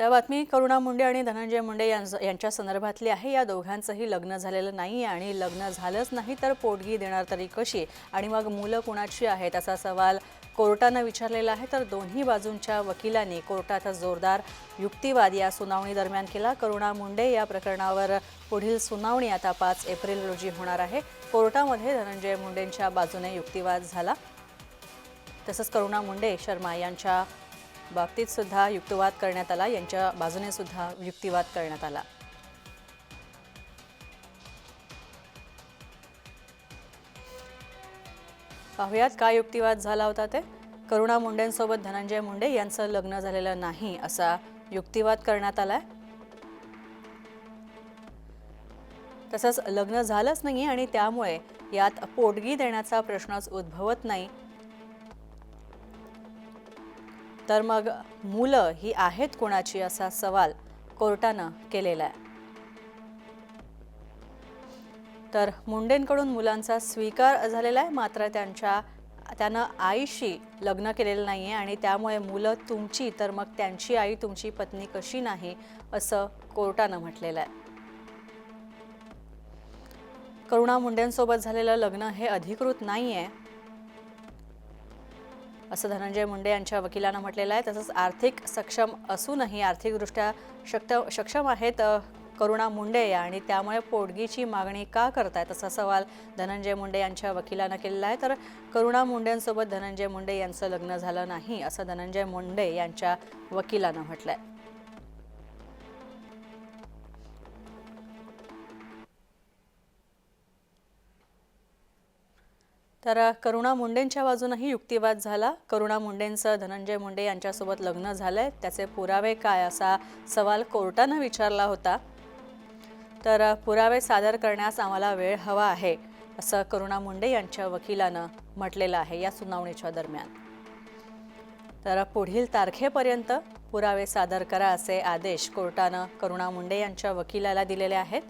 त्या बातमी करुणा मुंडे आणि धनंजय मुंडे यांच- यांच्या संदर्भातली आहे. या दोघांचंही लग्न झालेलं नाही आणि लग्न झालंच नाही तर पोटगी देणार तरी कशी आणि मग मुलं कुणाची आहेत असा सवाल कोर्टानं विचारलेला आहे. तर दोन्ही बाजूंच्या वकिलांनी कोर्टाचा जोरदार युक्तिवाद या सुनावणी दरम्यान केला. करुणा मुंडे या प्रकरणावर पुढील सुनावणी आता पाच एप्रिल रोजी होणार आहे. कोर्टामध्ये धनंजय मुंडेंच्या बाजूने युक्तिवाद झाला. तसंच करुणा मुंडे शर्मा यांच्या बाबतीत सुद्धा युक्तिवाद करण्यात आला. यांच्या बाजूने सुद्धा युक्तिवाद करण्यात आला. पाहुयात काय युक्तिवाद झाला होता ते? करुणा मुंडेंसोबत धनंजय मुंडे यांचं लग्न झालेलं नाही असा युक्तिवाद करण्यात आलाय. तसंच लग्न झालंच नाही आणि त्यामुळे यात पोटगी देण्याचा प्रश्नच उद्भवत नाही. तर मग मुलं ही आहेत कोणाची असा सवाल कोर्टानं केलेला आहे. तर मुंडेंकडून मुलांचा स्वीकार झालेला आहे मात्र त्यांच्या त्यानं आईशी लग्न केलेलं नाही आहे आणि त्यामुळे मुलं तुमची तर मग त्यांची आई तुमची पत्नी कशी नाही असं कोर्टानं म्हटलेलं आहे. करुणा मुंडेंसोबत झालेलं लग्न हे अधिकृत नाही आहे असं धनंजय मुंडे यांच्या वकिलानं म्हटलेलं आहे. तसंच आर्थिक सक्षम असूनही आर्थिकदृष्ट्या शक्त सक्षम आहेत करुणा मुंडे या आणि त्यामुळे पोटगीची मागणी का करतायत असा सवाल धनंजय मुंडे यांच्या वकिलानं केलेला आहे. तर करुणा मुंडेंसोबत धनंजय मुंडे यांचं लग्न झालं नाही असं धनंजय मुंडे यांच्या वकिलानं म्हटलं आहे तर करुणा मुंडेंच्या बाजूनही युक्तिवाद झाला. करुणा मुंडेंचं धनंजय मुंडे यांच्यासोबत लग्न झालंय. त्याचे पुरावे काय असा सवाल कोर्टानं विचारला होता. तर पुरावे सादर करण्यास आम्हाला वेळ हवा आहे असं करुणा मुंडे यांच्या वकिलानं म्हटलेलं आहे या सुनावणीच्या दरम्यान. तर पुढील तारखेपर्यंत पुरावे सादर करा असे आदेश कोर्टानं करुणा मुंडे यांच्या वकिलाला दिलेले आहेत.